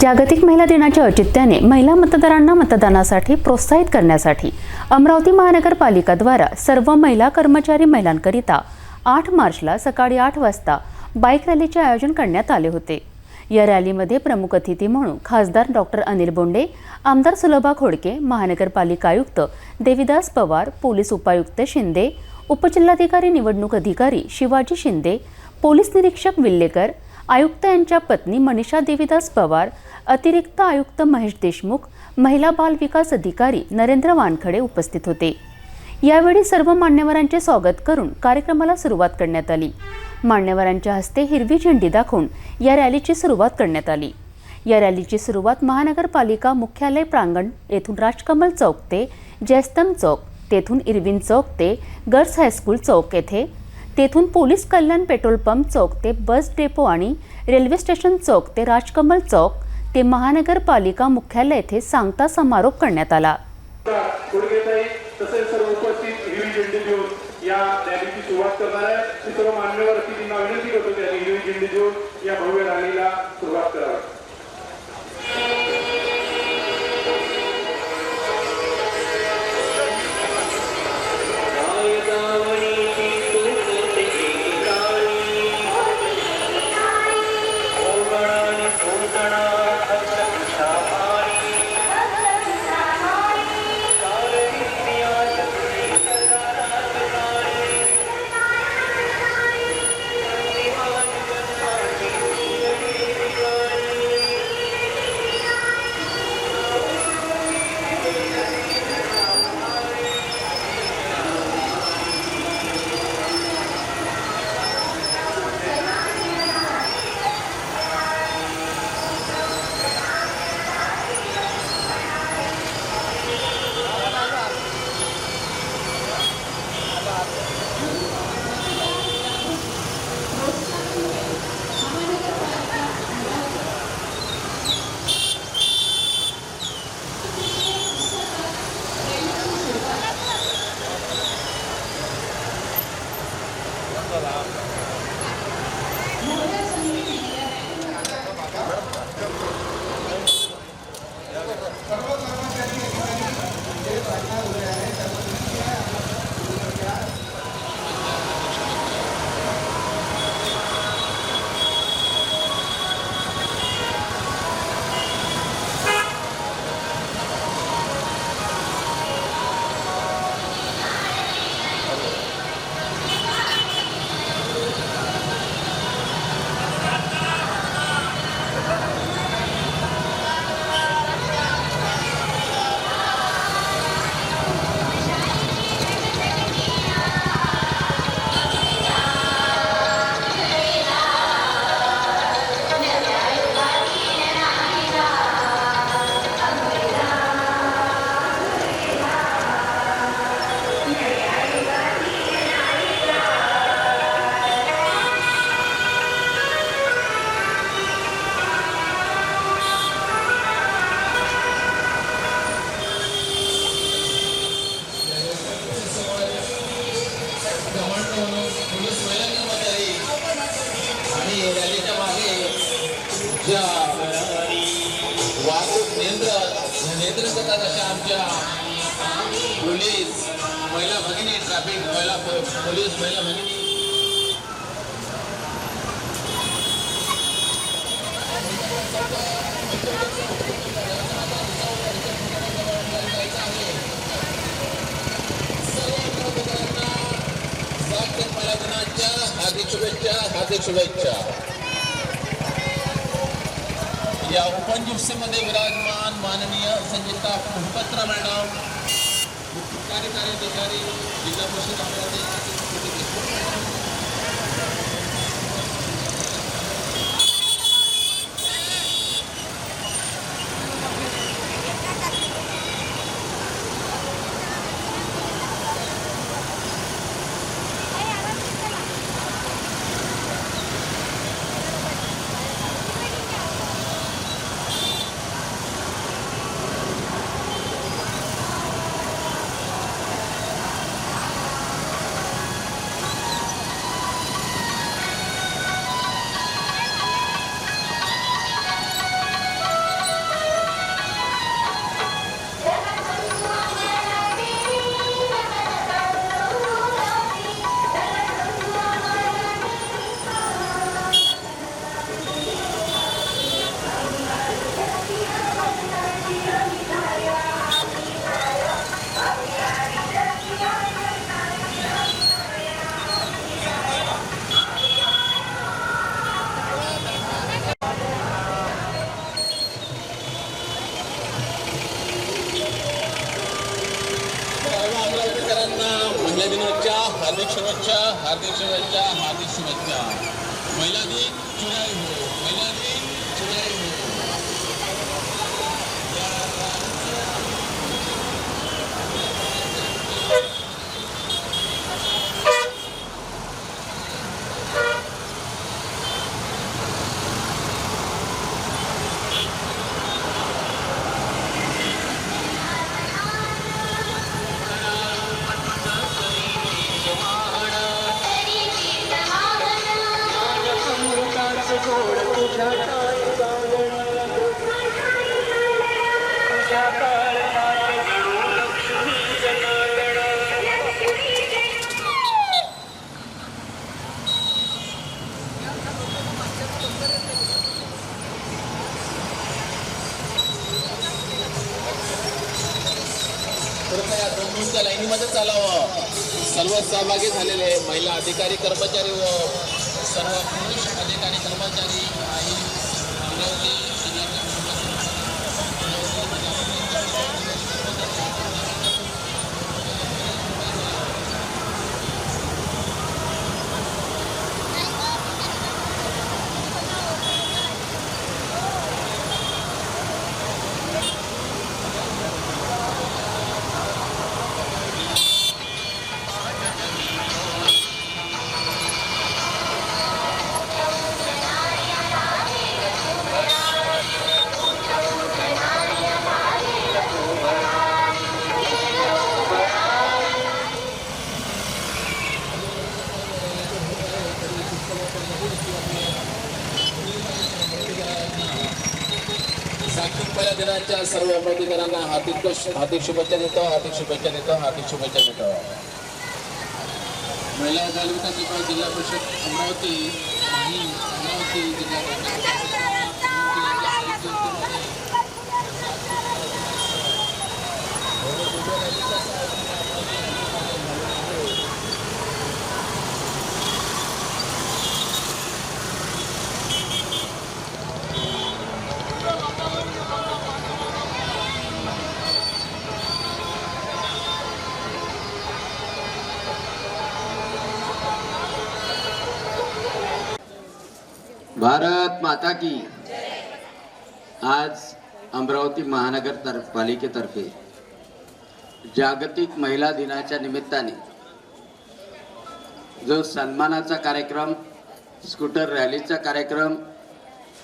जागतिक महिला दिनाच्या औचित्याने महिला मतदारांना मतदानासाठी प्रोत्साहित करण्यासाठी अमरावती महानगरपालिकाद्वारा सर्व महिला कर्मचारी महिलांकरिता आठ मार्चला सकाळी आठ वाजता बाईक रॅलीचे आयोजन करण्यात आले होते. या रॅलीमध्ये प्रमुख अतिथी म्हणून खासदार डॉक्टर अनिल बोंडे आमदार सुलभा खोडके महानगरपालिका आयुक्त देविदास पवार पोलीस उपायुक्त शिंदे उपजिल्हाधिकारी निवडणूक अधिकारी शिवाजी शिंदे पोलीस निरीक्षक विल्लेकर आयुक्त यांच्या पत्नी मनीषा देवीदास पवार अतिरिक्त आयुक्त महेश देशमुख महिला बाल विकास अधिकारी नरेंद्र वानखडे उपस्थित होते. यावेळी सर्व मान्यवरांचे स्वागत करून कार्यक्रमाला सुरुवात करण्यात आली. मान्यवरांच्या हस्ते हिरवी झेंडी दाखवून या रॅलीची सुरुवात करण्यात आली. या रॅलीची सुरुवात महानगरपालिका मुख्यालय प्रांगण येथून राजकमल चौक ते जयस्तम चौक तेथून इरविन चौक ते गर्ल्स हायस्कूल चौक येथे तेथून पोलीस कल्याण पेट्रोल पंप चौक ते बस डेपो आणि रेल्वे स्टेशन चौक ते राजकमल चौक ते महानगरपालिका मुख्यालय येथे सांगता समारोप करण्यात आला. या भव्य रॅलीला सुरुवात करावी. Wow. हार्दिक शुभेच्छा हार्दिक शुभेच्छा या उपनियुक्तीमध्ये विराजमान माननीय संगीता मोहपत्रा मॅडम मुख्य कार्यकारी अधिकारी जिल्हा परिषद अमरावती सगळ्यांना महिला दिनाच्या हार्दिक शुभेच्छा हार्दिक शुभेच्छा हार्दिक शुभेच्छा. महिला दिन हो सर्व सहभागी झालेले आहे महिला अधिकारी कर्मचारी व सर्व पुरुष अधिकारी कर्मचारी काही अमरावती जिल्ह्याच्या जागतिक महिला दिनाच्या सर्व अमरावतीकरांना हार्दिक हार्दिक शुभेच्छा देतो हार्दिक शुभेच्छा देतो हार्दिक शुभेच्छा देतो. महिला बालविकास विभाग जिल्हा परिषद अमरावती अमरावती जिल्हा भारत माता की। आज अमरावती महानगर तर पालिकेतर्फे जागतिक महिला दिनाच्या निमित्ताने जो सन्मानाचा कार्यक्रम स्कूटर रॅलीचा कार्यक्रम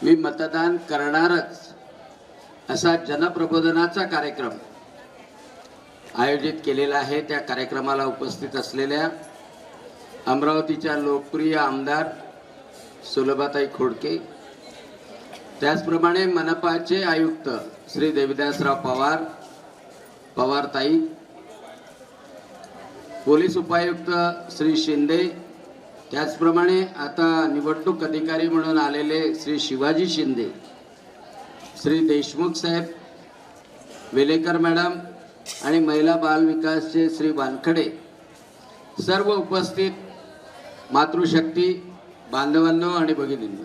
मी मतदान करणारच असा जनप्रबोधनाचा कार्यक्रम आयोजित केलेला आहे. त्या कार्यक्रमाला उपस्थित असलेल्या अमरावतीच्या लोकप्रिय आमदार सुलभाताई खोडके त्याचप्रमाणे मनपाचे आयुक्त श्री देविदासराव पवार पवारताई पोलीस उपायुक्त श्री शिंदे त्याचप्रमाणे आता निवडणूक अधिकारी म्हणून आलेले श्री शिवाजी शिंदे श्री देशमुख साहेब वेलेकर मॅडम आणि महिला बाल विकासचे श्री वानखडे सर्व उपस्थित मातृशक्ती बांधवांनो आणि भगिनींनो.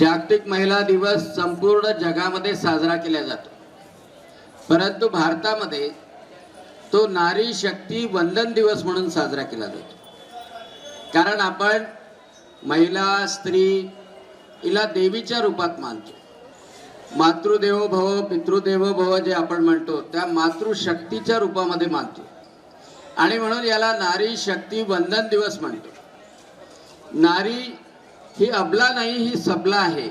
जागतिक महिला दिवस संपूर्ण जगामध्ये साजरा केला जातो. परंतु भारतामध्ये तो नारी शक्ती वंदन दिवस म्हणून साजरा केला जातो. कारण आपण महिला स्त्री हिला देवीच्या रूपात मानतो. मातृदेवो भव पितृदेवो भव जे आपण म्हणतो त्या मातृशक्तीच्या रूपामध्ये मानतो. आणि म्हणून याला नारी शक्ती वंदन दिवस म्हणतो. नारी ही अबला नाही ही सबला आहे.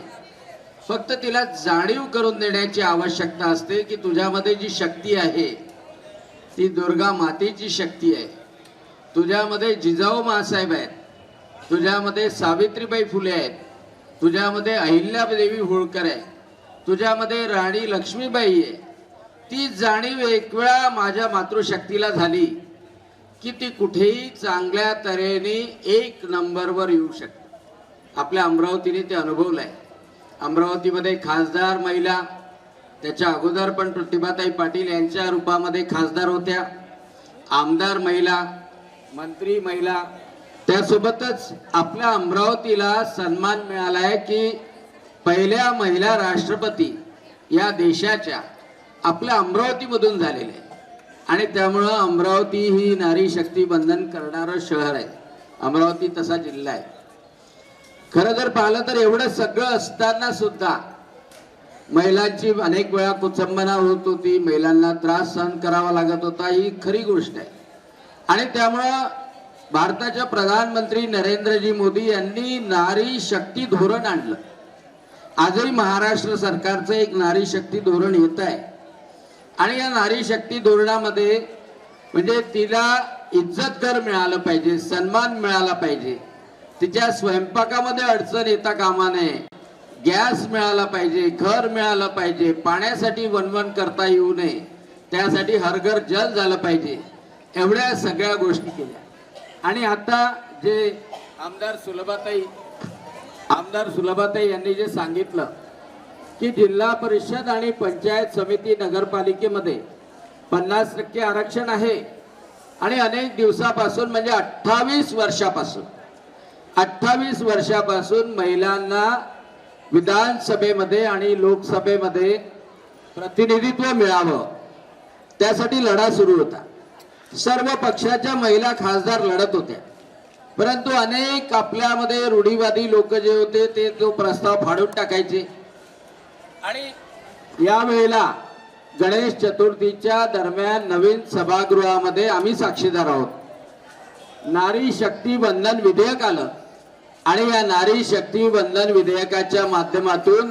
फक्त तिला जाणीव करून देण्याची आवश्यकता असते की तुझ्यामध्ये जी शक्ती आहे ती दुर्गा मातेची शक्ती आहे. तुझ्यामध्ये जिजाऊ मासाहेब आहेत तुझ्यामध्ये सावित्रीबाई फुले आहेत तुझ्यामध्ये अहिल्यादेवी होळकर आहे तुझ्यामध्ये राणी लक्ष्मीबाई आहे. ती जाणीव एक वेळा माझ्या मातृशक्तीला झाली की ती कुठेही चांगल्या तऱ्हेने एक नंबरवर येऊ शकते. आपल्या अमरावतीने ते अनुभवलं आहे अमरावतीमध्ये खासदार महिला त्याच्या अगोदर पण प्रतिभाताई पाटील यांच्या रूपामध्ये खासदार होत्या. आमदार महिला मंत्री महिला त्यासोबतच आपल्या अमरावतीला सन्मान मिळाला आहे की पहिल्या महिला राष्ट्रपती या देशाच्या आपल्या अमरावतीमधून झालेल्या आहे आणि त्यामुळं अमरावती ही नारी शक्ती बंधन करणारं शहर आहे. अमरावती तसा जिल्हा आहे. खरं जर पाहिलं तर एवढं सगळं असताना सुद्धा महिलांची अनेक वेळा कुचंबना होत होती महिलांना त्रास सहन करावा लागत होता ही खरी गोष्ट आहे. आणि त्यामुळं भारताच्या प्रधानमंत्री नरेंद्रजी मोदी यांनी नारी शक्ती धोरण आणलं. आजही महाराष्ट्र सरकारचं एक नारी शक्ती धोरण येत आहे. आणि या नारी शक्ती धोरणामध्ये म्हणजे तिला इज्जत घर मिळालं पाहिजे सन्मान मिळाला पाहिजे. तिच्या स्वयंपाकामध्ये अडचण येता कामा नये. गॅस मिळाला पाहिजे घर मिळालं पाहिजे पाण्यासाठी वनवन करता येऊ नये. त्यासाठी हरघर जल झालं पाहिजे. एवढ्या सगळ्या गोष्टी केल्या. आणि आता जे आमदार सुलभाताई आमदार सुलभाताई यांनी जे सांगितलं की जिल्हा परिषद आणि पंचायत समिती नगरपालिकेमध्ये पन्नास टक्के आरक्षण आहे. आणि अनेक दिवसापासून म्हणजे अठ्ठावीस वर्षापासून अठ्ठावीस वर्षापासून महिलांना विधानसभेमध्ये आणि लोकसभेमध्ये प्रतिनिधित्व मिळावं. त्यासाठी लढा सुरू होता. सर्व पक्षाच्या महिला खासदार लढत होत्या. परंतु अनेक आपल्यामध्ये रूढीवादी लोक जे होते ते तो प्रस्ताव फाडून टाकायचे. आणि यावेळेला गणेश चतुर्थीच्या दरम्यान नवीन सभागृहामध्ये आम्ही साक्षीदार आहोत. नारी शक्ती बंधन विधेयक आलं. आणि या नारी शक्ती बंधन विधेयकाच्या माध्यमातून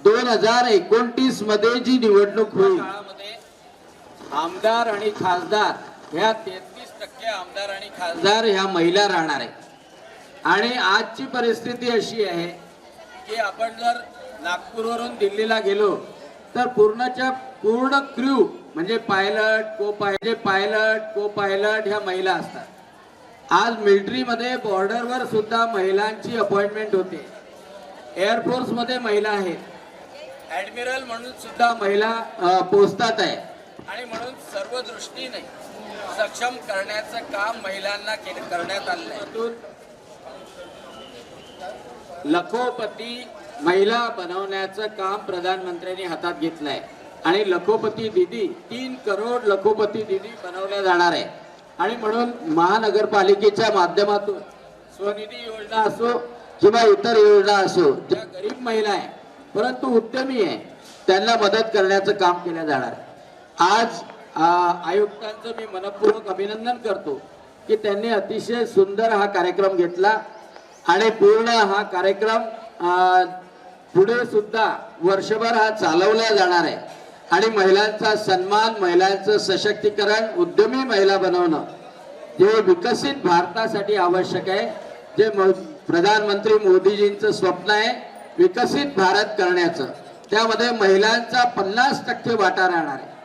दोन हजार एकोणतीसमध्ये जी निवडणूक होईल. आमदार आणि खासदार ह्या तेहतीस टक्के आमदार आणि खासदार ह्या महिला राहणार आहे आणि आजची परिस्थिती अशी आहे की आपण जर नागपूरवरून दिल्लीला गेलो तर पूर्णच्या पूर्ण क्र्यू म्हणजे पायलट को पाहिजे पायलट को पायलट ह्या महिला असतात. आज मिलिटरीमध्ये बॉर्डरवर सुद्धा महिलांची अपॉइंटमेंट होते. एअरफोर्समध्ये महिला आहेत. ऍडमिरल म्हणून सुद्धा महिला पोस्टात आहे आणि म्हणून सर्व दृष्टीने सक्षम करण्याचं काम महिलांना करण्यात आलेलं आहे. लखोपती महिला बनवण्याचं काम प्रधानमंत्र्यांनी हातात घेतलंय. आणि लखोपती दिदी तीन करोड लखोपती दिदी बनवल्या जाणार आहे आणि म्हणून महानगरपालिकेच्या माध्यमातून स्वनिधी योजना असो किंवा इतर योजना असो ज्या गरीब महिला आहे परंतु उद्यमी आहे त्यांना मदत करण्याचं काम केलं जाणार आज आयुक्तांचं मी मनपूर्वक अभिनंदन करतो की त्यांनी अतिशय सुंदर हा कार्यक्रम घेतला आणि पूर्ण हा कार्यक्रम पुढे सुद्धा वर्षभर हा चालवला जाणार आहे. आणि महिलांचा सन्मान महिलांचं सशक्तीकरण उद्यमी महिला बनवणं जे विकसित भारतासाठी आवश्यक आहे. जे प्रधानमंत्री मोदीजींचं स्वप्न आहे विकसित भारत करण्याचं. त्यामध्ये महिलांचा पन्नास टक्के वाटा राहणार आहे.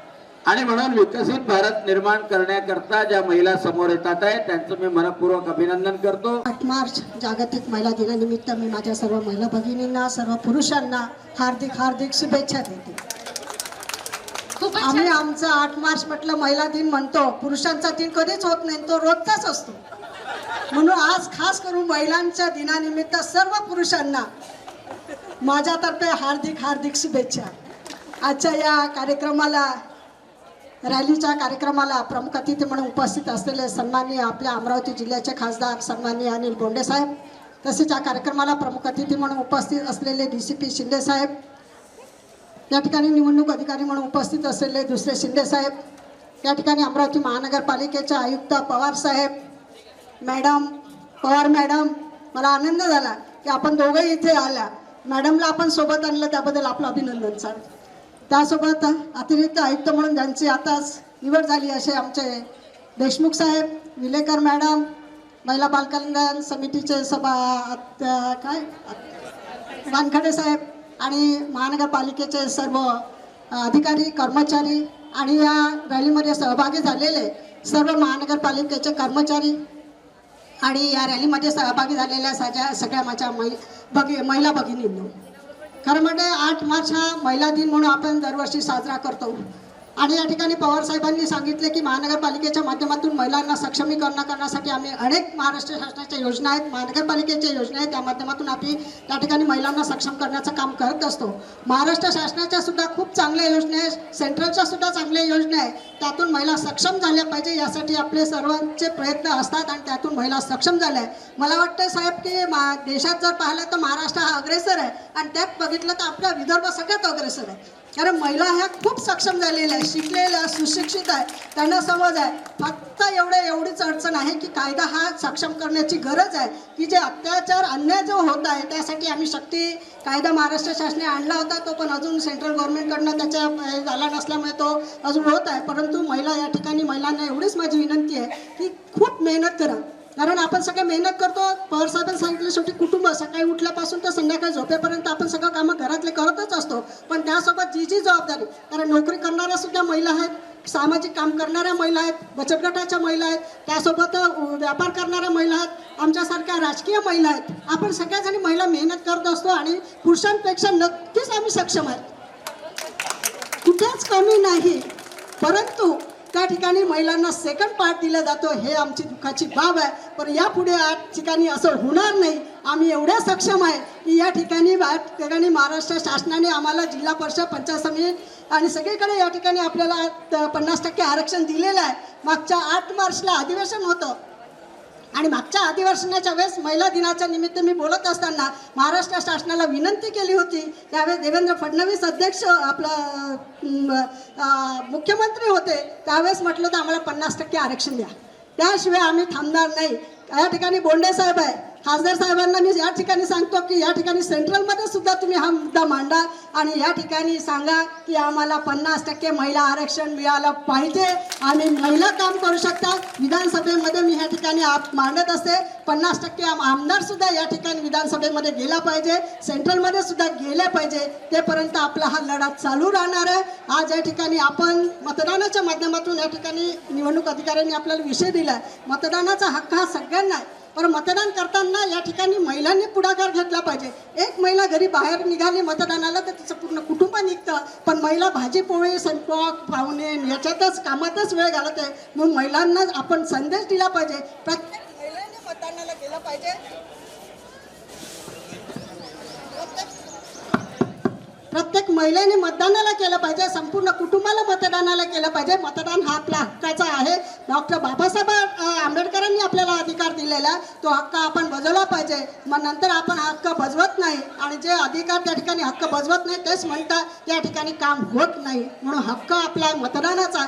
आणि म्हणून विकसित भारत निर्माण करण्याकरता ज्या महिला समोर येतात आहे त्यांचं मी मनपूर्वक अभिनंदन करतो. आठ मार्च जागतिक महिला दिनानिमित्त मी माझ्या सर्व महिला भगिनींना सर्व पुरुषांना हार्दिक हार्दिक शुभेच्छा देते. आम्ही आमचा आठ मार्च म्हटलं महिला दिन म्हणतो पुरुषांचा दिन कधीच होत नाही तो रोजचाच असतो. म्हणून आज खास करून महिलांच्या दिनानिमित्त सर्व पुरुषांना माझ्यातर्फे हार्दिक हार्दिक शुभेच्छा. आजच्या या कार्यक्रमाला रॅलीच्या कार्यक्रमाला प्रमुख अतिथी म्हणून उपस्थित असलेले सन्माननीय आपल्या अमरावती जिल्ह्याचे खासदार सन्माननीय अनिल बोंडे साहेब तसेच या कार्यक्रमाला प्रमुख अतिथी म्हणून उपस्थित असलेले डी सी पी शिंदे साहेब या ठिकाणी निवडणूक अधिकारी म्हणून उपस्थित असलेले दुसरे शिंदे साहेब या ठिकाणी अमरावती महानगरपालिकेचे आयुक्त पवार साहेब मॅडम पवार मॅडम मला आनंद झाला की आपण दोघंही इथे आल्या. मॅडमला आपण सोबत आणलं त्याबद्दल आपलं अभिनंदन सर. त्यासोबत अतिरिक्त आयुक्त म्हणून ज्यांची आताच निवड झाली असे आमचे देशमुख साहेब विलेकर मॅडम महिला बालकल्याण समितीचे सभा काय? वानखडे साहेब आणि महानगरपालिकेचे सर्व अधिकारी कर्मचारी आणि या रॅलीमध्ये सहभागी झालेले सर्व महानगरपालिकेचे कर्मचारी आणि या रॅलीमध्ये सहभागी झालेल्या सगळ्या सगळ्या माझ्या मै भगी महिला भगिनींनो. खरं म्हणजे आठ मार्च हा महिला दिन म्हणून आपण दरवर्षी साजरा करतो. आणि या ठिकाणी पवार साहेबांनी सांगितले की महानगरपालिकेच्या माध्यमातून महिलांना सक्षमीकरण करण्यासाठी आम्ही अनेक महाराष्ट्र शासनाच्या योजना आहेत. महानगरपालिकेच्या योजना आहेत. त्या माध्यमातून आम्ही त्या ठिकाणी महिलांना सक्षम करण्याचं काम करत असतो. महाराष्ट्र शासनाच्या सुद्धा खूप चांगल्या योजना आहेत. सेंट्रलच्या सुद्धा चांगल्या योजना आहे त्यातून महिला सक्षम झाल्या पाहिजे यासाठी आपले सर्वांचे प्रयत्न असतात आणि त्यातून महिला सक्षम झाल्या आहे मला वाटतं साहेब की मा देशात जर पाहिलं तर महाराष्ट्र हा अग्रेसर आहे. आणि त्यात बघितलं तर आपला विदर्भ सगळ्यात अग्रेसर आहे. कारण महिला ह्या खूप सक्षम झालेल्या आहेत. आहे सुशिक्षित आहे त्यांना समज आहे फक्त एवढे एवढीच अडचण आहे की कायदा हा सक्षम करण्याची गरज आहे. की जे अत्याचार अन्याय जो होत आहे त्यासाठी आम्ही शक्ती कायदा महाराष्ट्र शासनाने आणला होता तो पण अजून सेंट्रल गव्हर्नमेंटकडनं त्याच्या झाला नसल्यामुळे तो अजून होत आहे. परंतु महिला या ठिकाणी महिलांना एवढीच माझी विनंती आहे की खूप मेहनत करा. कारण आपण सगळं मेहनत करतो. पवार साहेबांनी सांगितलं शेवटी कुटुंब सकाळी उठल्यापासून तर संध्याकाळी झोपेपर्यंत आपण सगळं कामं घरातले करतच असतो. पण त्यासोबत जी जी जबाबदारी कारण नोकरी करणाऱ्या सुद्धा महिला आहेत सामाजिक काम करणाऱ्या महिला आहेत बचत गटाच्या महिला आहेत त्यासोबत व्यापार करणाऱ्या महिला आहेत आमच्यासारख्या राजकीय महिला आहेत. आपण सगळ्याजणी महिला मेहनत करत असतो आणि पुरुषांपेक्षा नक्कीच आम्ही सक्षम आहेत. कुठेच कमी नाही. परंतु त्या ठिकाणी महिलांना सेकंड पार्ट दिला जातो हे आमची दुःखाची बाब आहे. पण यापुढे या ठिकाणी असं होणार नाही. आम्ही एवढ्या सक्षम आहे की या ठिकाणी या ठिकाणी महाराष्ट्र शासनाने आम्हाला जिल्हा परिषद पंचायत समिती आणि सगळीकडे या ठिकाणी आपल्याला त- पन्नास टक्के आरक्षण दिलेलं आहे. मागच्या आठ मार्चला अधिवेशन होतं. आणि मागच्या अधिवेशनाच्या वेळेस महिला दिनाच्या निमित्त मी बोलत असताना महाराष्ट्र शासनाला विनंती केली होती. त्यावेळेस देवेंद्र फडणवीस अध्यक्ष आपलं मुख्यमंत्री होते. त्यावेळेस म्हटलं तर आम्हाला पन्नास टक्के आरक्षण द्या. त्याशिवाय आम्ही थांबणार नाही. या ठिकाणी बोंडे साहेब आहे. खासदार साहेबांना मी या ठिकाणी सांगतो की या ठिकाणी सेंट्रलमध्ये सुद्धा तुम्ही हा मुद्दा मांडा आणि या ठिकाणी सांगा की आम्हाला पन्नास टक्के महिला आरक्षण मिळालं पाहिजे. आणि महिला काम करू शकतात विधानसभेमध्ये मी ह्या ठिकाणी आप मांडत असते. पन्नास टक्के आमदार सुद्धा या ठिकाणी विधानसभेमध्ये गेला पाहिजे. सेंट्रलमध्ये सुद्धा गेल्या पाहिजे. तेपर्यंत आपला हा लढा चालू राहणार आहे. आज या ठिकाणी आपण मतदानाच्या माध्यमातून या ठिकाणी निवडणूक अधिकाऱ्यांनी आपल्याला विषय दिला मतदानाचा हक्क हा सगळ्यांना आहे. पण मतदान करताना या ठिकाणी महिलांनी पुढाकार घेतला पाहिजे. एक महिला घरी बाहेर निघाली मतदानाला तर तिचं पूर्ण कुटुंब निघतं. पण महिला भाजी पोळी स्वयंपाक पाहुणे याच्यातच कामातच वेळ घालत आहे. म्हणून महिलांना आपण संदेश दिला पाहिजे. प्रत्येक महिलांनी मतदानाला गेलं पाहिजे. प्रत्येक महिलेने मतदानाला केलं पाहिजे संपूर्ण कुटुंबाला मतदानाला केलं पाहिजे. मतदान हा आपला हक्काचा आहे. डॉक्टर बाबासाहेब आंबेडकरांनी आपल्याला अधिकार दिलेला तो हक्क आपण बजवला पाहिजे. मग नंतर आपण हक्क बजवत नाही आणि जे अधिकार त्या ठिकाणी हक्क बजवत नाही तेच म्हणतात त्या ठिकाणी काम होत नाही. म्हणून हक्क आपला मतदानाचा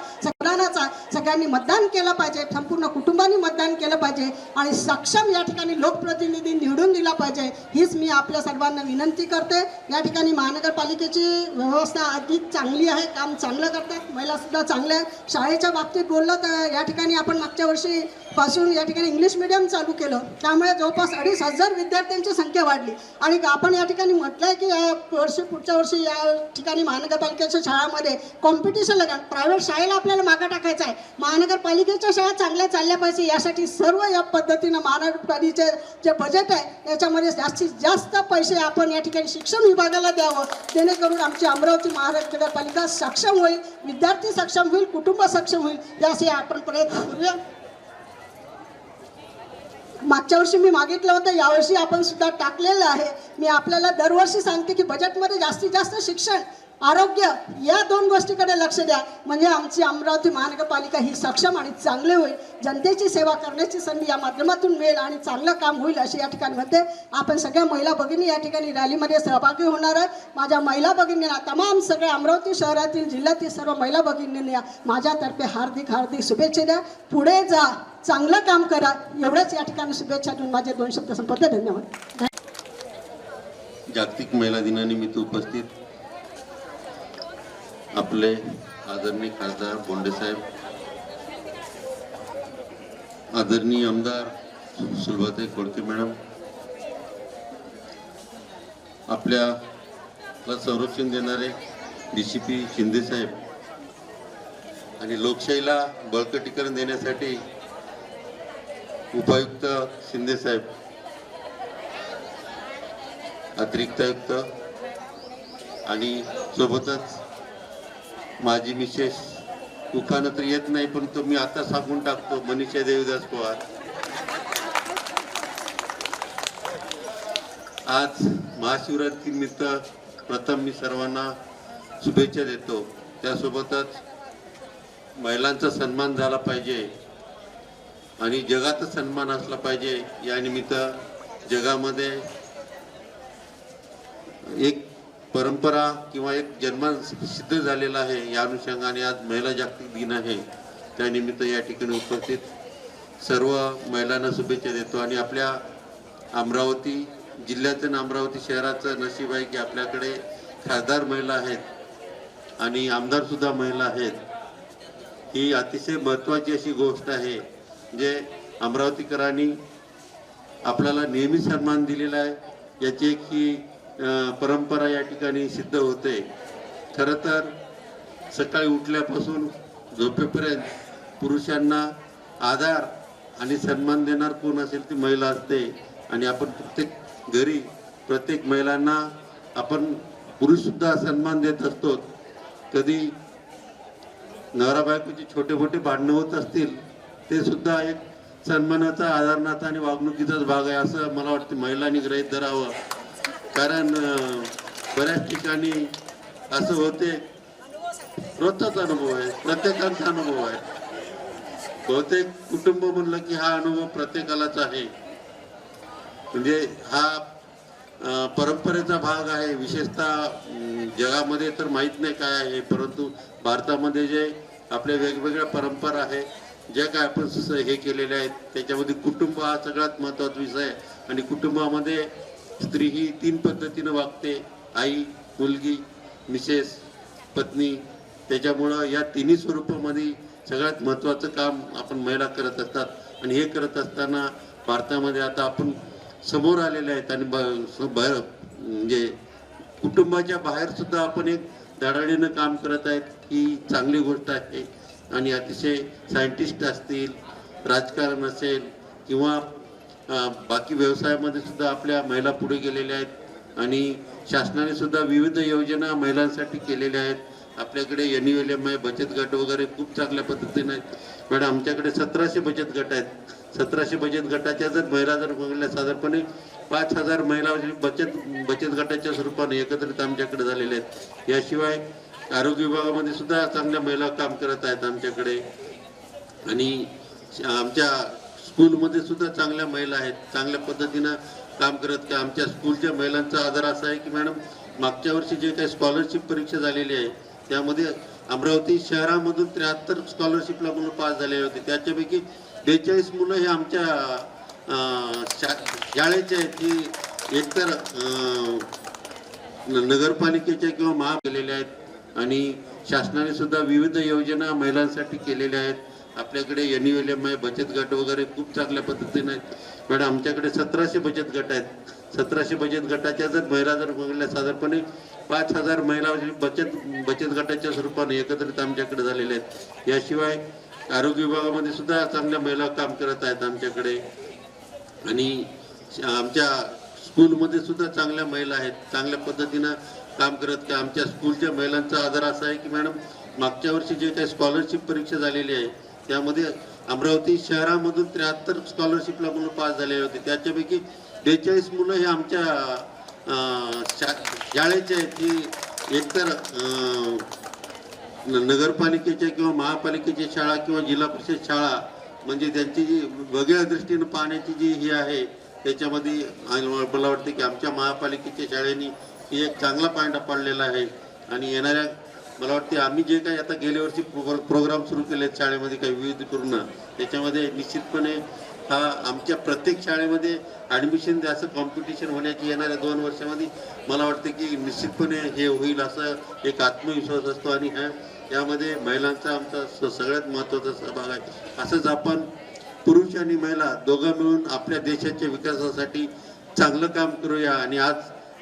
सगळ्यांनी मतदान केलं पाहिजे संपूर्ण कुटुंबाने मतदान केलं पाहिजे आणि सक्षम या ठिकाणी लोकप्रतिनिधी निवडून दिला पाहिजे हीच मी आपल्या सर्वांना विनंती करते. या ठिकाणी महानगरपालिकेची व्यवस्था अधिक चांगली आहे काम चांगलं करतात महिलासुद्धा चांगलं आहे. शाळेच्या बाबतीत बोललं तर या ठिकाणी आपण मागच्या वर्षी पासून या ठिकाणी इंग्लिश मिडियम चालू केलं. त्यामुळे जवळपास अडीच हजार विद्यार्थ्यांची संख्या वाढली. आणि आपण या ठिकाणी म्हटलं आहे की या वर्षी पुढच्या वर्षी या ठिकाणी महानगरपालिकेच्या शाळामध्ये कॉम्पिटिशन लगा प्रायव्हेट शाळेला आपल्याला मागं टाकायचं आहे. महानगरपालिकेच्या शाळा चांगल्या चालल्या पाहिजे. यासाठी सर्व या पद्धतीनं महानगरपालिकेचे जे बजेट आहे याच्यामध्ये जास्तीत जास्त पैसे आपण या ठिकाणी शिक्षण विभागाला द्यावं. जेणेकरून आमची अमरावती महानगरपालिका सक्षम होईल विद्यार्थी सक्षम होईल कुटुंब सक्षम होईल यासाठी आपण प्रयत्न करूया. मागच्या वर्षी मी मागितलं होतं यावर्षी आपण सुद्धा टाकलेलं आहे. मी आपल्याला दरवर्षी सांगते की बजेटमध्ये जास्तीत जास्त शिक्षण आरोग्य या दोन गोष्टीकडे लक्ष द्या. म्हणजे आमची अमरावती महानगरपालिका ही सक्षम आणि चांगली होईल. जनतेची सेवा करण्याची संधी या माध्यमातून मिळेल आणि चांगलं काम होईल अशी या ठिकाणी म्हणते आपण सगळ्या महिला भगिनी या ठिकाणी रॅलीमध्ये सहभागी होणार आहे माझ्या महिला भगिनींना तमाम सगळ्या अमरावती शहरातील जिल्ह्यातील सर्व महिला भगिनींना माझ्यातर्फे हार्दिक हार्दिक शुभेच्छा द्या. पुढे जा. चांगलं काम करा. एवढंच या ठिकाणी शुभेच्छा देऊन माझे दोन शब्द संपवते. धन्यवाद. जागतिक महिला दिनानिमित्त उपस्थित आपले आदरणीय खासदार बोंडेसाहेब आदरणीय आमदार सुलभाताई कोळके मॅडम आपल्याला संरक्षण देणारे डी सी पी शिंदे साहेब आणि लोकशाहीला बळकटीकरण देण्यासाठी उपायुक्त शिंदे साहेब. अतिरिक्त आयुक्त. आणि सोबतच माझी मिसेस. दुखानं तर येत नाही पण तो मी आता सांगून टाकतो मनीषा देवीदास पवार. आज महाशिवरात्रीनिमित्त प्रथम मी सर्वांना शुभेच्छा देतो. त्यासोबतच महिलांचा सन्मान झाला पाहिजे. आणि जगाचा सन्मान असला पाहिजे. या निमित्त जगामध्ये एक परंपरा किंवा एक जन्म सिद्ध झालेला आहे. या अनुषंगाने आज महिला जागतिक दिन आहे. त्यानिमित्त या ठिकाणी उपस्थित सर्व महिलांना शुभेच्छा देतो. आणि आपल्या अमरावती जिल्ह्याचं आणि अमरावती शहराचं नशीब आहे की आपल्याकडे खासदार महिला आहेत आणि आमदारसुद्धा महिला आहेत. ही अतिशय महत्त्वाची अशी गोष्ट आहे. जे अमरावतीकरांनी आपल्याला नेहमी सन्मान दिलेला आहे याची एक ही परंपरा या ठिकाणी सिद्ध होते. खरं तर सकाळी उठल्यापासून झोपेपर्यंत पुरुषांना आधार आणि सन्मान देणार कोण असेल ती महिला असते. आणि आपण प्रत्येक घरी प्रत्येक महिलांना आपण पुरुषसुद्धा सन्मान देत असतो. कधी नवरा बायकोची छोटे मोठे भांडणं होत असतील ते सुद्धा एक सन्मानाचा आदरणाचा आणि वागणुकीचाच भाग आहे असं मला वाटतं महिलांनी गृहीत धरावं. कारण बऱ्याच ठिकाणी असं होते. रोजचाच अनुभव आहे प्रत्येकाचा अनुभव आहे. बहुतेक कुटुंब म्हणलं की हा अनुभव प्रत्येकालाच आहे. म्हणजे हा परंपरेचा भाग आहे. विशेषतः जगामध्ये तर माहीत नाही काय आहे परंतु भारतामध्ये जे आपल्या वेगवेगळ्या परंपरा आहे ज्या काय आपण हे केलेल्या आहेत त्याच्यामध्ये कुटुंब हा सगळ्यात महत्त्वाचा विषय आहे. आणि कुटुंबामध्ये स्त्री ही तीन पद्धतीनं वागते. आई मुलगी मिसेस पत्नी. त्याच्यामुळं या तिन्ही स्वरूपामध्ये सगळ्यात महत्त्वाचं काम आपण महिला करत असतात. आणि हे करत असताना भारतामध्ये आता आपण समोर आलेले आहेत आणि बाहेर म्हणजे कुटुंबाच्या बाहेरसुद्धा आपण एक धडाडीनं काम करत आहेत ही चांगली गोष्ट आहे. आणि अतिशय सायंटिस्ट असतील राजकारण असेल किंवा बाकी व्यवसायामध्ये सुद्धा आपल्या महिला पुढे गेलेल्या आहेत आणि शासनाने सुद्धा विविध योजना महिलांसाठी केलेल्या आहेत. आपल्याकडे एन यू एल एम आहे बचत गट वगैरे खूप चांगल्या पद्धतीने आहेत. मॅडम आमच्याकडे सतराशे बचत गट आहेत. सतराशे बचत गटाच्या जर महिला जर बघितल्या साधारणपणे पाच हजार महिला बचत बचत गटाच्या स्वरूपाने एकत्रित आमच्याकडे झालेल्या आहेत. याशिवाय आरोग्य विभागामध्ये सुद्धा चांगल्या महिला काम करत आहेत आमच्याकडे. आणि आमच्या स्कूलमध्ये सुद्धा चांगल्या महिला आहेत. चांगल्या पद्धतीनं काम करत का आमच्या स्कूलच्या महिलांचा आधार असा आहे की मॅडम मागच्या वर्षी जे काही स्कॉलरशिप परीक्षा झालेली आहे त्यामध्ये अमरावती शहरामधून त्र्याहत्तर स्कॉलरशिपला मुलं पास झालेले होते. त्याच्यापैकी बेचाळीस मुलं हे आमच्या शा- शाळेचे आहेत. की एकतर नगरपालिकेच्या किंवा महापालिकेच्या आहेत आणि शासनाने सुद्धा विविध योजना महिलांसाठी केलेल्या आहेत. आपल्याकडे एन यू एल एम आय बचत गट वगैरे खूप चांगल्या पद्धतीने आहेत. मॅडम आमच्याकडे सतराशे बचत गट आहेत. सतराशे बचत गटाच्या जर महिला जर बघितल्या साधारणपणे पाच हजार महिला बचत बचत गटाच्या स्वरूपाने एकत्रित आमच्याकडे झालेल्या आहेत. याशिवाय आरोग्य विभागामध्ये सुद्धा चांगल्या महिला काम करत आहेत आमच्याकडे. आणि आमच्या स्कूलमध्ये सुद्धा चांगल्या महिला आहेत. चांगल्या पद्धतीनं काम करत की आमच्या स्कूलच्या महिलांचा आधार असा आहे की मॅडम मागच्या वर्षी जे काही स्कॉलरशिप परीक्षा झालेली आहे त्यामध्ये अमरावती शहरामधून त्र्याहत्तर स्कॉलरशिपला मुलं पास झालेले होते. त्याच्यापैकी बेचाळीस मुलं हे आमच्या शा- शाळेचे आहेत. की एकतर नगरपालिकेच्या किंवा महापालिकेच्या शाळा किंवा जिल्हा परिषद शाळा म्हणजे त्यांची जी वेगळ्या दृष्टीनं पाहण्याची जी ही आहे त्याच्यामध्ये मला वाटतं की आमच्या महापालिकेच्या शाळेनी ही एक चांगला पॉईंट पडलेला आहे. आणि येणाऱ्या मला वाटते आम्ही जे काही आता गेल्या वर्षी प्रो प्रोग्राम सुरू केले आहेत शाळेमध्ये काही विविधपूर्ण त्याच्यामध्ये निश्चितपणे हा आमच्या प्रत्येक शाळेमध्ये ॲडमिशन असं कॉम्पिटिशन होण्याची येणाऱ्या दोन वर्षामध्ये मला वाटते की निश्चितपणे हे होईल असं एक आत्मविश्वास असतो. आणि ह्या यामध्ये महिलांचा आमचा स- सगळ्यात महत्त्वाचा सहभाग आहे. असंच आपण पुरुष आणि महिला दोघं मिळून आपल्या देशाच्या विकासासाठी चांगलं काम करूया. आणि आज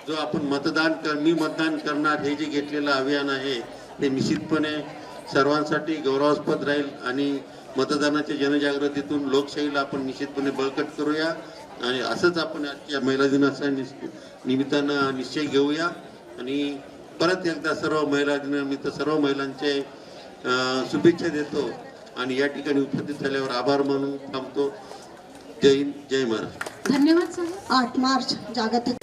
जो आपण मतदान कर मी मतदान करणार हे जे घेतलेलं अभियान आहे ते निश्चितपणे सर्वांसाठी गौरवास्पद राहील आणि मतदानाच्या जनजागृतीतून लोकशाहीला आपण निश्चितपणे बळकट करूया आणि असंच आपण आजच्या महिला दिनाच्या निमित्तानं निश्चय घेऊया. आणि परत एकदा सर्व महिला दिनानिमित्त सर्व महिलांचे शुभेच्छा देतो आणि या ठिकाणी उपस्थित झाल्यावर आभार मानून थांबतो. जय हिंद जय महाराष्ट्र. धन्यवाद सर. आठ मार्च जागतिक